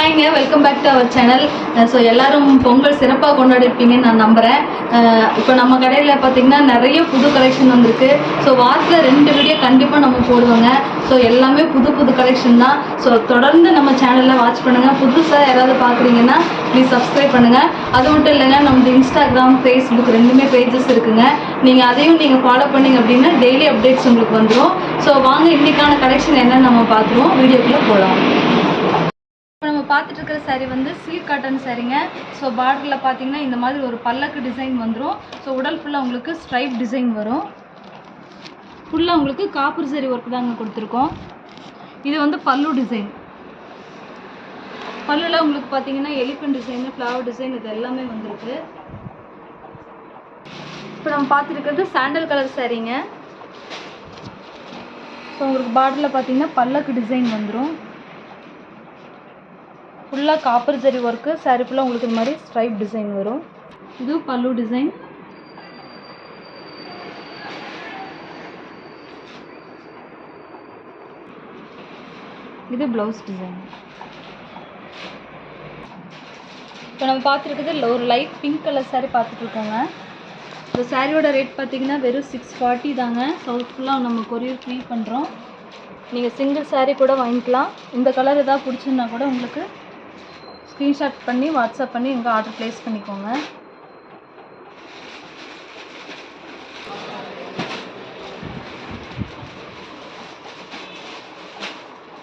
ஹாய்ங்க welcome back to our channel so எல்லாரும் பொங்கல் சிறப்பாக கொண்டாடிருப்பீங்கன்னு நான் நம்புகிறேன் இப்போ நம்ம கடையில் பார்த்தீங்கன்னா நிறைய புது கலெக்ஷன் வந்திருக்கு. ஸோ வாரத்தில் ரெண்டு வீடியோ கண்டிப்பாக நம்ம போடுவோங்க. ஸோ எல்லாமே புது புது கலெக்ஷன் தான். ஸோ தொடர்ந்து நம்ம சேனலில் வாட்ச் பண்ணுங்கள் புதுசாக யாராவது பார்க்குறீங்கன்னா ப்ளீஸ் சப்ஸ்கிரைப் பண்ணுங்கள் அது மட்டும் இல்லைங்க நமக்கு இன்ஸ்டாகிராம் ஃபேஸ்புக் ரெண்டுமே பேஜஸ் இருக்குங்க. நீங்கள் அதையும் நீங்கள் ஃபாலோ பண்ணீங்க அப்படின்னா டெய்லி அப்டேட்ஸ் உங்களுக்கு வந்துடும் ஸோ வாங்க இன்றைக்கான கலெக்ஷன் என்னென்னு நம்ம பார்த்துருவோம். வீடியோக்குள்ளே போகலாம் பார்த்துட்டு இருக்கிற சாரீ வந்து சில்க் காட்டன் சாரீங்க ஸோ பார்டரில் பார்த்தீங்கன்னா இந்த மாதிரி ஒரு பல்லக்கு டிசைன் வந்துடும் ஸோ உடல் ஃபுல்லாக உங்களுக்கு ஸ்ட்ரைப் டிசைன் வரும். ஃபுல்லாக உங்களுக்கு காப்பர் சரி ஒர்க் தாங்க கொடுத்துருக்கோம். இது வந்து பல்லு டிசைன் பல்லுல உங்களுக்கு பார்த்தீங்கன்னா எலிஃபென்ட் டிசைன் ஃப்ளவர் டிசைன் இது எல்லாமே வந்திருக்கு. இப்போ நம்ம பார்த்துருக்கிறது சாண்டல் கலர் சாரீங்க ஸோ உங்களுக்கு பார்டரில் பார்த்தீங்கன்னா பல்லக்கு டிசைன் வந்துடும் ஃபுல்லாக காப்பர் ஜரி ஒர்க்கு சாரி ஃபுல்லாக உங்களுக்கு இந்த மாதிரி ஸ்ட்ரைப் டிசைன் வரும். இது பல்லு டிசைன் இது ப்ளவுஸ் டிசைன் இப்போ நம்ம பார்த்துருக்குது ஒரு லைட் பிங்க் கலர் சாரீ பார்த்துட்ருக்கோங்க. இந்த சாரியோட ரேட் பார்த்தீங்கன்னா வெறும் சிக்ஸ் ஃபார்ட்டி தாங்க. சவுத் ஃபுல்லாக நம்ம கொரியர் ஃப்ரீ பண்ணுறோம் நீங்கள் சிங்கிள் சாரீ கூட வாங்கிக்கலாம். இந்த கலர் எதாவது பிடிச்சிருந்தா கூட உங்களுக்கு ஸ்க்ரீன்ஷாட் பண்ணி வாட்ஸ்அப் பண்ணி எங்கள் ஆர்டர் ப்ளேஸ் பண்ணிக்கோங்க.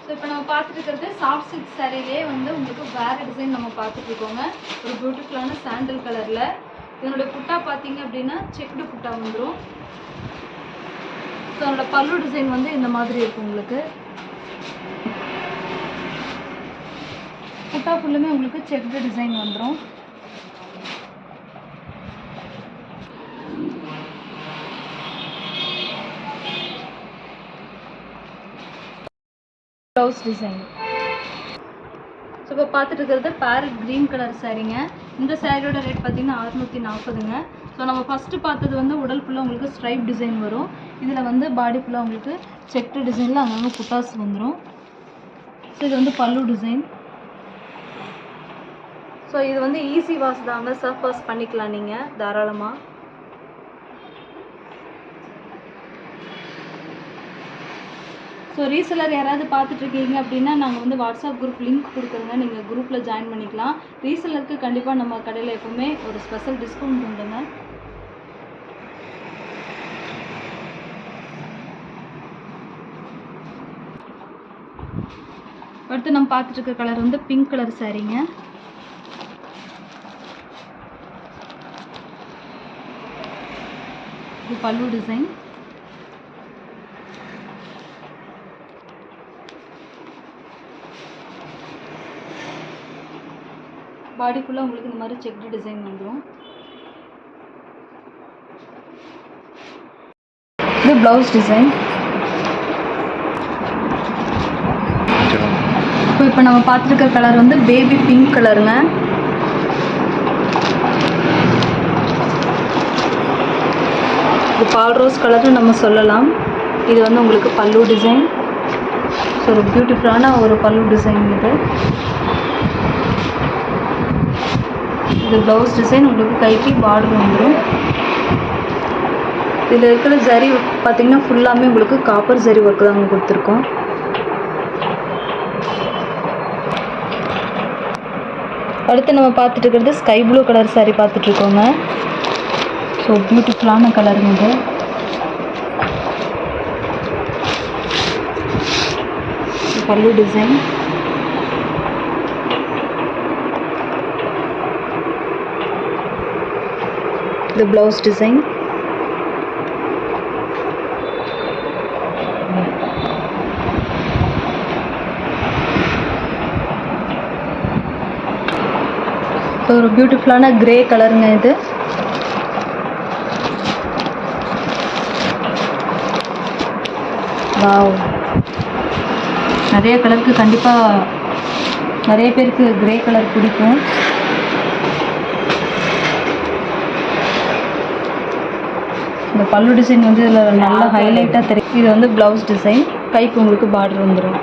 ஸோ இப்போ நம்ம பார்த்துட்டு சாஃப்ட் சில்க் சாரீலேயே வந்து உங்களுக்கு வேறு டிசைன் நம்ம பார்த்துட்ருக்கோங்க ஒரு பியூட்டிஃபுல்லான சாண்டில் கலரில் இதனோட புட்டா பார்த்தீங்க அப்படின்னா செக்குடு புட்டா வந்துடும் ஸோ அதனோட பல்லு டிசைன் வந்து இந்த மாதிரி இருக்கும் உங்களுக்கு. புட்டா ஃபுல்லுமே உங்களுக்கு செக்குடு டிசைன் வந்துடும் ப்ளவுஸ் டிசைன் ஸோ இப்போ பார்த்துட்டு இருக்கிறது பேரட் க்ரீன் கலர் சாரீங்க இந்த சாரியோட ரேட் பார்த்தீங்கன்னா அறுநூற்றி நாற்பதுங்க. ஸோ நம்ம ஃபஸ்ட்டு பார்த்தது வந்து உடல் ஃபுல்லாக உங்களுக்கு ஸ்ட்ரைப் டிசைன் வரும். இதில் வந்து பாடி ஃபுல்லாக உங்களுக்கு செக்டு டிசைனில் அங்கங்கே புட்டாஸ் வந்துடும் ஸோ இது வந்து பல்லு டிசைன் ஸோ இது வந்து ஈஸி வாஷ் தாங்க. சர்ஃப் வாஷ் பண்ணிக்கலாம் நீங்கள் தாராளமாக ஸோ ரீசெலர் யாராவது பார்த்துட்ருக்கீங்க அப்படின்னா நாங்கள் வந்து வாட்ஸ்அப் குரூப் லிங்க் கொடுக்குறோங்க. நீங்கள் குரூப்பில் ஜாயின் பண்ணிக்கலாம். ரீசெலருக்கு கண்டிப்பாக நம்ம கடையில் எப்போவுமே ஒரு ஸ்பெஷல் டிஸ்கவுண்ட் உண்டுங்க அடுத்து நம்ம பார்த்துட்டு இருக்க கலர் வந்து பிங்க் கலர் சாரீங்க இது பல்லு டிசைன் பாடி ஃபுல்லாக உங்களுக்கு இந்த மாதிரி செக்டு டிசைன் வந்துடும் இது ப்ளவுஸ் டிசைன் இப்போ இப்போ நம்ம பார்த்துருக்க கலர் வந்து பேபி பிங்க் கலருங்க இது பால் ரோஸ் கலர்னு நம்ம சொல்லலாம். இது வந்து உங்களுக்கு பல்லு டிசைன். ஸோ ஒரு பியூட்டிஃபுல்லான ஒரு பல்லு டிசைன் இது. இது ப்ளவுஸ் டிசைன் உங்களுக்கு கைக்கு பார்டர் வந்துடும் இதில் இருக்கிற ஜரி பார்த்திங்கன்னா ஃபுல்லாமே உங்களுக்கு காப்பர் ஜரி தான் தாங்க கொடுத்துருக்கோம். அடுத்து நம்ம பார்த்துட்டு இருக்கிறது ஸ்கை ப்ளூ கலர் சாரி பார்த்துட்ருக்கோங்க ஸோ பியூட்டிஃபுல்லான கலருங்க இது. பல்லு டிசைன் இது ப்ளவுஸ் டிசைன் ஒரு பியூட்டிஃபுல்லான கிரே கலருங்க இது. வாவ் நிறைய கலருக்கு கண்டிப்பாக நிறைய பேருக்கு கிரே கலர் பிடிக்கும். இந்த பல்லு டிசைன் வந்து இதில் நல்லா ஹைலைட்டாக தெரியும். இது வந்து ப்ளவுஸ் டிசைன் கைக்கு உங்களுக்கு பார்டர் வந்துடும்